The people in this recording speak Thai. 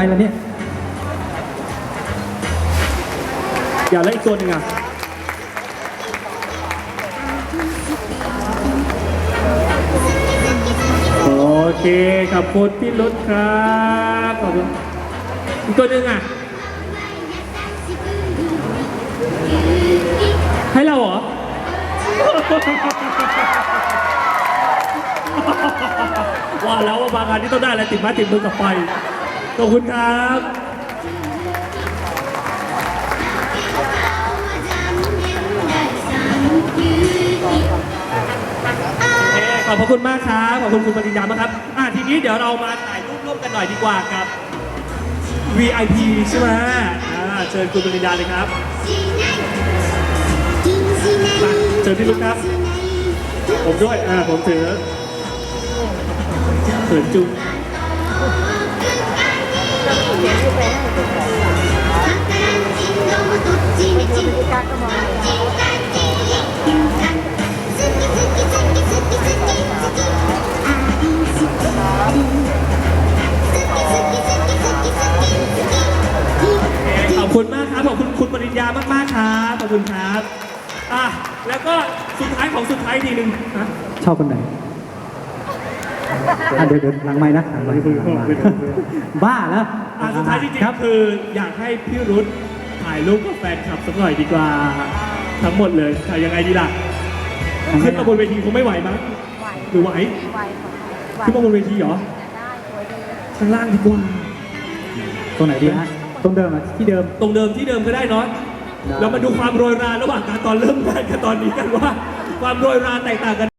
ไปแล้วเนี่ย อย่าแล้วอีกตัวหนึ่งอะ โอเค ขอบคุณพี่รุดครับ ขอบคุณอีกตัวหนึ่งอะ ให้เราเหรอ ว่าแล้วว่าบางงานที่ต้องได้อะไรติดไม้ติดมือกลับไป ขอบคุณครับโอเคขอบพระคุณมากครับ ขอบคุณคุณปริญญามากครับอะทีนี้เดี๋ยวเรามาถ่ายรูปร่วมกันหน่อยดีกว่ากับ VIP ใช่ไหมอ่าเชิญคุณปริญญาเลยครับมาเชิญพี่ลุกครับ ผมด้วย อ่าผมถือเขินจุง ขอบคุณมากครับ ขอบคุณคุณปริญญามากๆครับ ขอบคุณครับ อะ แล้วก็สุดท้ายของสุดท้ายทีหนึ่งฮะชอบคนไหน อะเดี๋ยวเดี๋ยวหลังไม้นะหลังไมค์หลังไมค์บ้าแล้วอะสุดท้ายจริงครับ ๆคืออยากให้พี่รุธถ่ายรูปกับแฟนคลับสักหน่อยดีกว่า ทั้งหมดเลยถ่ายยังไงดีล่ะขึ้นมาบนเวทีคงไม่ไหวมั้งไหวหรือไหวไหวค่ะไหวขึ้นมาบนเวทีเหรอได้สวยดีข้างล่างดีกว่า ตรงไหนดีฮะตรงเดิมอะที่เดิม ตรงเดิมที่เดิมก็ได้เนาะได้ เรามาดูความโรยราระหว่างการตอนเริ่มงานกับตอนนี้กันว่า ความโรยราแตกต่างกัน